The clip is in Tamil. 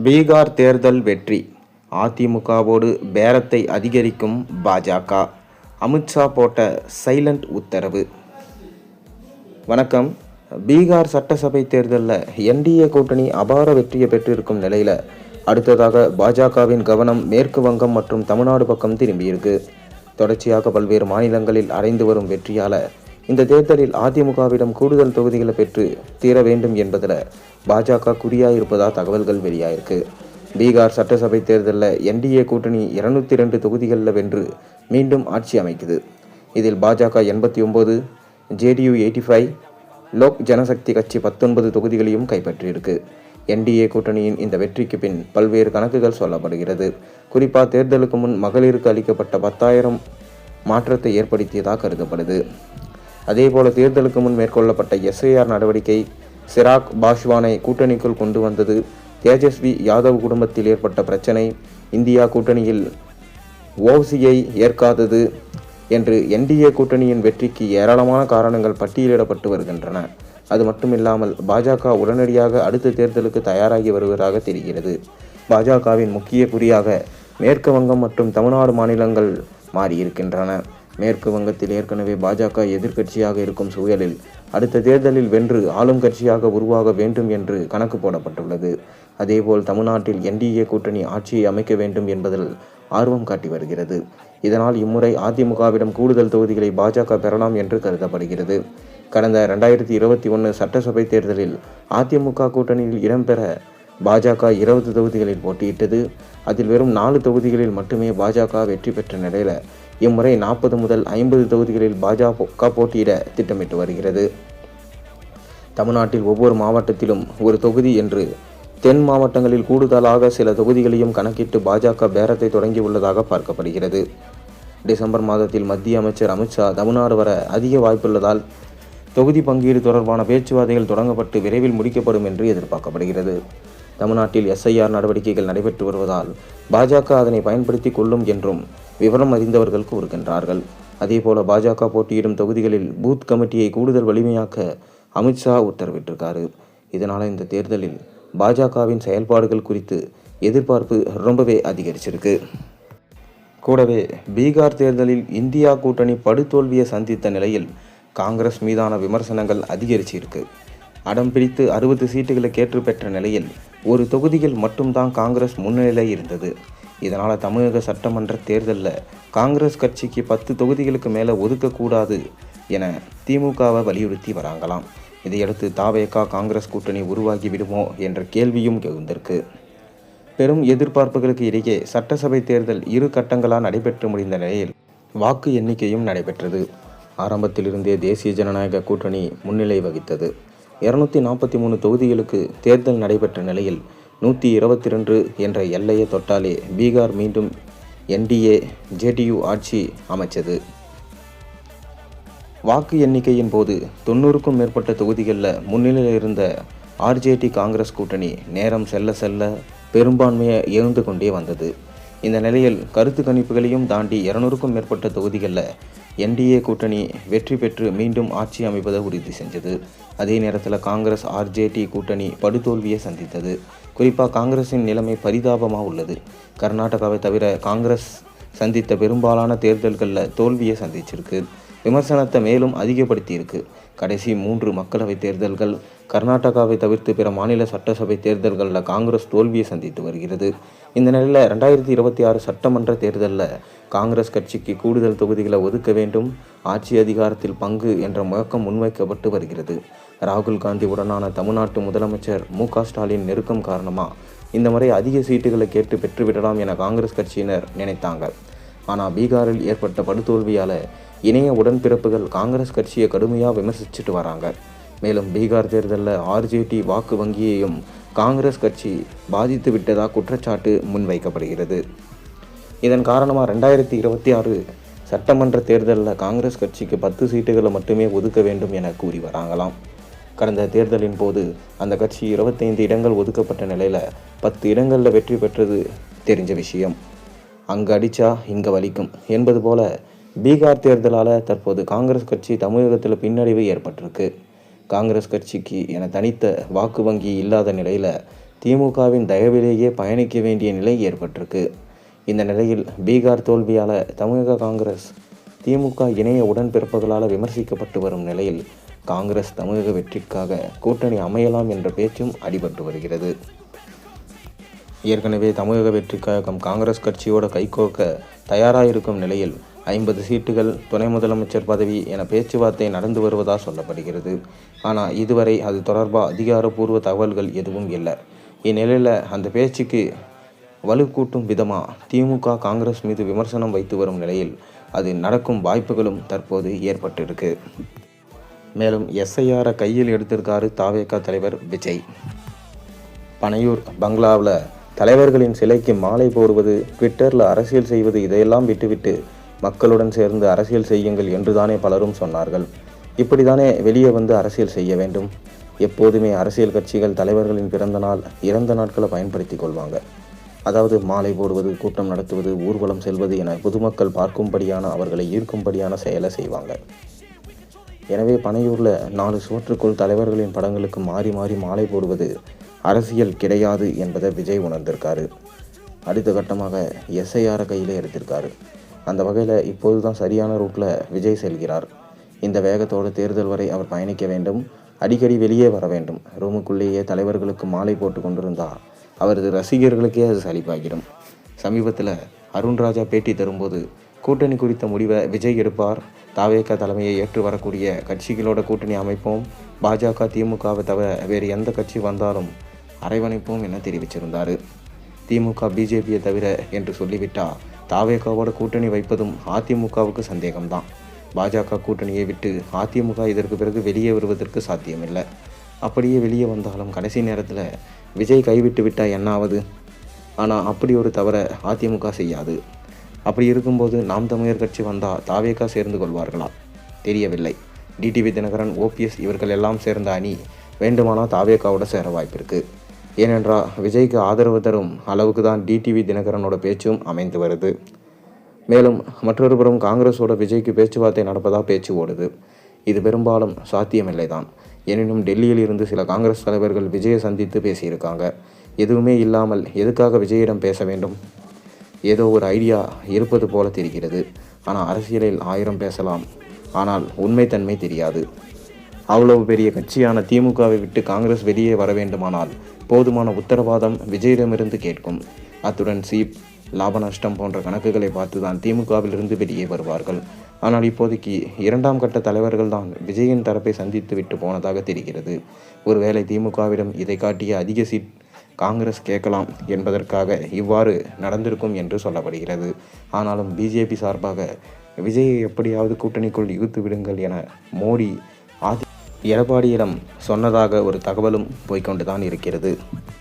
பீகார் தேர்தல் வெற்றி. அதிமுகவோடு பேரத்தை அதிகரிக்கும் பாஜக. அமித்ஷா போட்ட சைலண்ட் உத்தரவு. வணக்கம். பீகார் சட்டசபை தேர்தலில் என்டிஏ கூட்டணி அபார வெற்றியை பெற்றிருக்கும் நிலையில் அடுத்ததாக பாஜகவின் கவனம் மேற்கு வங்கம் மற்றும் தமிழ்நாடு பக்கம் திரும்பியிருக்கு. தொடர்ச்சியாக பல்வேறு மாநிலங்களில் அடைந்து வரும் வெற்றியால் இந்த தேர்தலில் அதிமுகவிடம் கூடுதல் தொகுதிகளை பெற்று தீர வேண்டும் என்பதில் பாஜக குறியாயிருப்பதா தகவல்கள் வெளியாயிருக்கு. பீகார் சட்டசபை தேர்தலில் என்டிஏ கூட்டணி இருநூத்தி ரெண்டு தொகுதிகளில் வென்று மீண்டும் ஆட்சி அமைக்குது. இதில் பாஜக எண்பத்தி ஒம்பது JDU eighty five Lok Janshakti கட்சி பத்தொன்பது தொகுதிகளையும் கைப்பற்றியிருக்கு. என்டிஏ கூட்டணியின் இந்த வெற்றிக்கு பின் பல்வேறு கணக்குகள் சொல்லப்படுகிறது. குறிப்பாக தேர்தலுக்கு முன் மகளிருக்கு அளிக்கப்பட்ட பத்தாயிரம் மாற்றத்தை ஏற்படுத்தியதாக கருதப்படுது. அதேபோல தேர்தலுக்கு முன் மேற்கொள்ளப்பட்ட எஸ்ஐஆர் நடவடிக்கை சிராக் பாஷ்வானை கூட்டணிக்குள் கொண்டு வந்தது. தேஜஸ்வி யாதவ் குடும்பத்தில் ஏற்பட்ட பிரச்சனை இந்தியா கூட்டணியில் ஓசியை ஏற்காதது என்று என்டிஏ கூட்டணியின் வெற்றிக்கு ஏராளமான காரணங்கள் பட்டியலிடப்பட்டு வருகின்றன. அது மட்டுமில்லாமல் பாஜக உடனடியாக அடுத்த தேர்தலுக்கு தயாராகி வருவதாக தெரிகிறது. பாஜகவின் முக்கிய குறியாக மேற்கு வங்கம் மற்றும் தமிழ்நாடு மாநிலங்கள் மாறியிருக்கின்றன. மேற்கு வங்கத்தில் ஏற்கனவே பாஜக எதிர்க்கட்சியாக இருக்கும் சூழலில் அடுத்த தேர்தலில் வென்று ஆளும் கட்சியாக உருவாக வேண்டும் என்று கணக்கு போடப்பட்டுள்ளது. அதேபோல் தமிழ்நாட்டில் என்டிஏ கூட்டணி ஆட்சியை அமைக்க வேண்டும் என்பதில் ஆர்வம் காட்டி வருகிறது. இதனால் இம்முறை அதிமுகவிடம் கூடுதல் தொகுதிகளை பாஜக பெறலாம் என்று கருதப்படுகிறது. கடந்த ரெண்டாயிரத்தி இருபத்தி ஒன்று சட்டசபை தேர்தலில் அதிமுக கூட்டணியில் இடம்பெற பாஜக இருபது தொகுதிகளில் போட்டியிட்டது. அதில் வெறும் நாலு தொகுதிகளில் மட்டுமே பாஜக வெற்றி பெற்ற நிலையில் இம்முறை நாற்பது முதல் ஐம்பது தொகுதிகளில் பாஜக போட்டியிட திட்டமிட்டு வருகிறது. தமிழ்நாட்டில் ஒவ்வொரு மாவட்டத்திலும் ஒரு தொகுதி என்று தென் மாவட்டங்களில் கூடுதலாக சில தொகுதிகளையும் கணக்கிட்டு பாஜக பேரத்தை தொடங்கியுள்ளதாக பார்க்கப்படுகிறது. டிசம்பர் மாதத்தில் மத்திய அமைச்சர் அமித்ஷா தமிழ்நாடு வர அதிக வாய்ப்புள்ளதால் தொகுதி பங்கீடு தொடர்பான பேச்சுவார்த்தைகள் தொடங்கப்பட்டு விரைவில் முடிக்கப்படும் என்று எதிர்பார்க்கப்படுகிறது. தமிழ்நாட்டில் எஸ்ஐஆர் நடவடிக்கைகள் நடைபெற்று வருவதால் பாஜக அதனை பயன்படுத்தி கொள்ளும் என்றும் விவரம் அறிந்தவர்கள் கூறுகின்றார்கள். அதேபோல பாஜக போட்டியிடும் தொகுதிகளில் பூத் கமிட்டியை கூடுதல் வலிமையாக்க அமித்ஷா உத்தரவிட்டிருக்காரு. இதனால் இந்த தேர்தலில் பாஜகவின் செயல்பாடுகள் குறித்து எதிர்பார்ப்பு ரொம்பவே அதிகரிச்சிருக்கு. கூடவே பீகார் தேர்தலில் இந்தியா கூட்டணி படுதோல்வியை சந்தித்த நிலையில் காங்கிரஸ் மீதான விமர்சனங்கள் அதிகரிச்சிருக்கு. அடம் பிடித்து அறுபது சீட்டுகளை கேட்டு பெற்ற நிலையில் ஒரு தொகுதியில் மட்டும்தான் காங்கிரஸ் முன்னிலை இருந்தது. இதனால் தமிழக சட்டமன்ற தேர்தலில் காங்கிரஸ் கட்சிக்கு பத்து தொகுதிகளுக்கு மேலே ஒதுக்கக்கூடாது என திமுகவை வலியுறுத்தி வராங்களாம். இதையடுத்து தாவேகா காங்கிரஸ் கூட்டணி உருவாகி விடுமோ என்ற கேள்வியும் எழுந்திருக்கு. பெரும் எதிர்பார்ப்புகளுக்கு இடையே சட்டசபை தேர்தல் இரு கட்டங்களாக நடைபெற்று முடிந்த நிலையில் வாக்கு எண்ணிக்கையும் நடைபெற்றது. ஆரம்பத்திலிருந்தே தேசிய ஜனநாயக கூட்டணி முன்னிலை வகித்தது. இருநூத்தி நாற்பத்தி மூணு தொகுதிகளுக்கு தேர்தல் நடைபெற்ற நிலையில் நூற்றி இருபத்தி ரெண்டு என்ற எல்லையை தொட்டாலே பீகார் மீண்டும் என்டிஏ ஜேடியு ஆட்சி அமைச்சது. வாக்கு எண்ணிக்கையின் போது தொண்ணூறுக்கும் மேற்பட்ட தொகுதிகளில் முன்னிலையில் இருந்த ஆர்ஜேடி காங்கிரஸ் கூட்டணி நேரம் செல்ல செல்ல பெரும்பான்மையை எழுந்து கொண்டே வந்தது. இந்த நிலையில் கருத்து கணிப்புகளையும் தாண்டி இருநூறுக்கும் மேற்பட்ட தொகுதிகளில் என்டிஏ கூட்டணி வெற்றி பெற்று மீண்டும் ஆட்சி அமைப்பதை உறுதி செஞ்சது. அதே நேரத்தில் காங்கிரஸ் ஆர்ஜேடி கூட்டணி படுதோல்வியை சந்தித்தது. குறிப்பாக காங்கிரஸின் நிலைமை பரிதாபமாக உள்ளது. கர்நாடகாவை தவிர காங்கிரஸ் சந்தித்த பெரும்பாலான தேர்தல்களில் தோல்வியை சந்திச்சிருக்கு. விமர்சனத்தை மேலும் அதிகப்படுத்தியிருக்கு. கடைசி மூன்று மக்களவைத் தேர்தல்கள் கர்நாடகாவை தவிர்த்து பிற மாநில சட்டசபை தேர்தல்களில் காங்கிரஸ் தோல்வியை சந்தித்து வருகிறது. இந்த நிலையில் ரெண்டாயிரத்தி இருபத்தி ஆறு சட்டமன்ற தேர்தலில் காங்கிரஸ் கட்சிக்கு கூடுதல் தொகுதிகளை ஒதுக்க வேண்டும். ஆட்சி அதிகாரத்தில் பங்கு என்ற முழக்கம் முன்வைக்கப்பட்டு வருகிறது. ராகுல் காந்தி உடனான தமிழ்நாட்டு முதலமைச்சர் மு ஸ்டாலின் நெருக்கம் காரணமாக இந்த முறை அதிக சீட்டுகளை கேட்டு பெற்றுவிடலாம் என காங்கிரஸ் கட்சியினர் நினைத்தாங்க. ஆனால் பீகாரில் ஏற்பட்ட படுதோல்வியால் இணைய உடன்பிறப்புகள் காங்கிரஸ் கட்சியை கடுமையாக விமர்சிச்சுட்டு வராங்க. மேலும் பீகார் தேர்தலில் ஆர்ஜேடி வாக்கு வங்கியையும் காங்கிரஸ் கட்சி பாதித்து விட்டதாக குற்றச்சாட்டு முன்வைக்கப்படுகிறது. இதன் காரணமாக ரெண்டாயிரத்தி இருபத்தி ஆறு சட்டமன்ற தேர்தலில் காங்கிரஸ் கட்சிக்கு பத்து சீட்டுகளை மட்டுமே ஒதுக்க வேண்டும் என கூறி வராங்களாம். கடந்த தேர்தலின் போது அந்த கட்சி இருபத்தைந்து இடங்கள் ஒதுக்கப்பட்ட நிலையில் பத்து இடங்களில் வெற்றி பெற்றது தெரிஞ்ச விஷயம். அங்கே அடித்தா இங்கே வலிக்கும் என்பது போல பீகார் தேர்தலால் தற்போது காங்கிரஸ் கட்சி தமிழகத்தில் பின்னடைவு ஏற்பட்டிருக்கு. காங்கிரஸ் கட்சிக்கு என தனித்த வாக்கு வங்கி இல்லாத நிலையில் திமுகவின் தயவிலேயே பயணிக்க வேண்டிய நிலை ஏற்பட்டிருக்கு. இந்த நிலையில் பீகார் தோல்வியால் தமிழக காங்கிரஸ் திமுக இணைய உடன்பிறப்புகளால் விமர்சிக்கப்பட்டு வரும் நிலையில் காங்கிரஸ் தமிழக வெற்றிக்காக கூட்டணி அமையலாம் என்ற பேச்சும் அடிபட்டு வருகிறது. ஏற்கனவே தமிழக வெற்றிக்காக கழகம் காங்கிரஸ் கட்சியோட கைகோர்க்க தயாராக இருக்கும் நிலையில் ஐம்பது சீட்டுகள் துணை முதலமைச்சர் பதவி என பேச்சுவார்த்தை நடந்து வருவதாக சொல்லப்படுகிறது. ஆனால் இதுவரை அது தொடர்பாக அதிகாரப்பூர்வ தகவல்கள் எதுவும் இல்லை. இந்நிலையில் அந்த பேச்சுக்கு வலுக்கூட்டும் விதமாக திமுக காங்கிரஸ் மீது விமர்சனம் வைத்து வரும் நிலையில் அது நடக்கும் வாய்ப்புகளும் தற்போது ஏற்பட்டிருக்கு. மேலும் எஸ்ஐஆரை கையில் எடுத்திருக்காரு தாவேகா தலைவர் விஜய். பனையூர் பங்களாவில் தலைவர்களின் சிலைக்கு மாலை போடுவது ட்விட்டரில் அரசியல் செய்வது இதையெல்லாம் விட்டுவிட்டு மக்களுடன் சேர்ந்து அரசியல் செய்யுங்கள் என்றுதானே பலரும் சொன்னார்கள். இப்படிதானே வெளியே வந்து அரசியல் செய்ய வேண்டும். எப்போதுமே அரசியல் கட்சிகள் தலைவர்களின் பிறந்த நாள் இறந்த நாட்களை பயன்படுத்தி கொள்வாங்க. அதாவது மாலை போடுவது கூட்டம் நடத்துவது ஊர்வலம் செல்வது என பொதுமக்கள் பார்க்கும்படியான அவர்களை ஈர்க்கும்படியான செயலை செய்வாங்க. எனவே பனையூரில் நாலு சுவற்றுக்குள் தலைவர்களின் படங்களுக்கு மாறி மாறி மாலை போடுவது அரசியல் கிடையாது என்பதை விஜய் உணர்ந்திருக்காரு. அடுத்த கட்டமாக எஸ்ஐஆரை கையில் எடுத்திருக்காரு. அந்த வகையில் இப்போது தான் சரியான ரூட்டில் விஜய் செல்கிறார். இந்த வேகத்தோடு தேர்தல் வரை அவர் பயணிக்க வேண்டும். அடிக்கடி வெளியே வர வேண்டும். ரூமுக்குள்ளேயே தலைவர்களுக்கு மாலை போட்டு கொண்டிருந்தால் அவரது ரசிகர்களுக்கே அது சலிப்பாகிடும். சமீபத்தில் அருண்ராஜா பேட்டி தரும்போது கூட்டணி குறித்த முடிவை விஜய் எடுப்பார். தாவேக தலைமையை ஏற்று வரக்கூடிய கட்சிகளோட கூட்டணி அமைப்போம். பாஜக திமுகவை தவிர வேறு எந்த கட்சி வந்தாலும் அரவணைப்போம் என தெரிவிச்சிருந்தார். திமுக பிஜேபியை தவிர என்று சொல்லிவிட்டால் தாவேகாவோட கூட்டணி வைப்பதும் அதிமுகவுக்கு சந்தேகம்தான். பாஜக கூட்டணியை விட்டு அதிமுக இதற்கு பிறகு வெளியே வருவதற்கு சாத்தியமில்லை. அப்படியே வெளியே வந்தாலும் கடைசி நேரத்தில் விஜய் கைவிட்டு விட்டால் என்ன ஆவது ஆனால் அப்படி ஒரு தவறை அதிமுக செய்யாது. அப்படி இருக்கும்போது நாம் தமிழர் கட்சி வந்தால் தாவேகா சேர்ந்து கொள்வார்களா? தெரியவில்லை. டிடிவி தினகரன் ஓபிஎஸ் இவர்கள் எல்லாம் சேர்ந்த அணி வேண்டுமானால் தாவேகாவோட சேர வாய்ப்பிருக்கு. ஏனென்றால் விஜய்க்கு ஆதரவு தரும் அளவுக்கு தான் டிடிவி தினகரனோட பேச்சும் அமைந்து வருது. மேலும் மற்றொரு புறம் காங்கிரஸோட விஜய்க்கு பேச்சுவார்த்தை நடப்பதாக பேச்சு ஓடுது. இது பெரும்பாலும் சாத்தியமில்லை தான் எனினும் டெல்லியில் இருந்து சில காங்கிரஸ் தலைவர்கள் விஜயை சந்தித்து பேசியிருக்காங்க. எதுவுமே இல்லாமல் எதுக்காக விஜயிடம் பேச வேண்டும்? ஏதோ ஒரு ஐடியா இருப்பது போல தெரிகிறது. ஆனால் அரசியலில் ஆயிரம் பேசலாம். ஆனால் உண்மைத்தன்மை தெரியாது. அவ்வளவு பெரிய கட்சியான திமுகவை விட்டு காங்கிரஸ் வெளியே வர வேண்டுமானால் போதுமான உத்தரவாதம் விஜயிடமிருந்து கேட்கும். அத்துடன் சீப் லாப நஷ்டம் போன்ற கணக்குகளை பார்த்து தான் திமுகவிலிருந்து வெளியே வருவார்கள். ஆனால் இப்போதைக்கு இரண்டாம் கட்ட தலைவர்கள் தான் விஜயின் தரப்பை சந்தித்து விட்டு போனதாக தெரிகிறது. ஒருவேளை திமுகவிடம் இதை காட்டிய அதிக சீட் காங்கிரஸ் கேட்கலாம் என்பதற்காக இவ்வாறு நடந்திருக்கும் என்று சொல்லப்படுகிறது. ஆனாலும் பிஜேபி சார்பாக விஜயை எப்படியாவது கூட்டணிக்குள் இழுத்து விடுங்கள் என மோடி ஆதி எடப்பாடியிடம் சொன்னதாக ஒரு தகவலும் போய்க்கொண்டுதான் இருக்கிறது.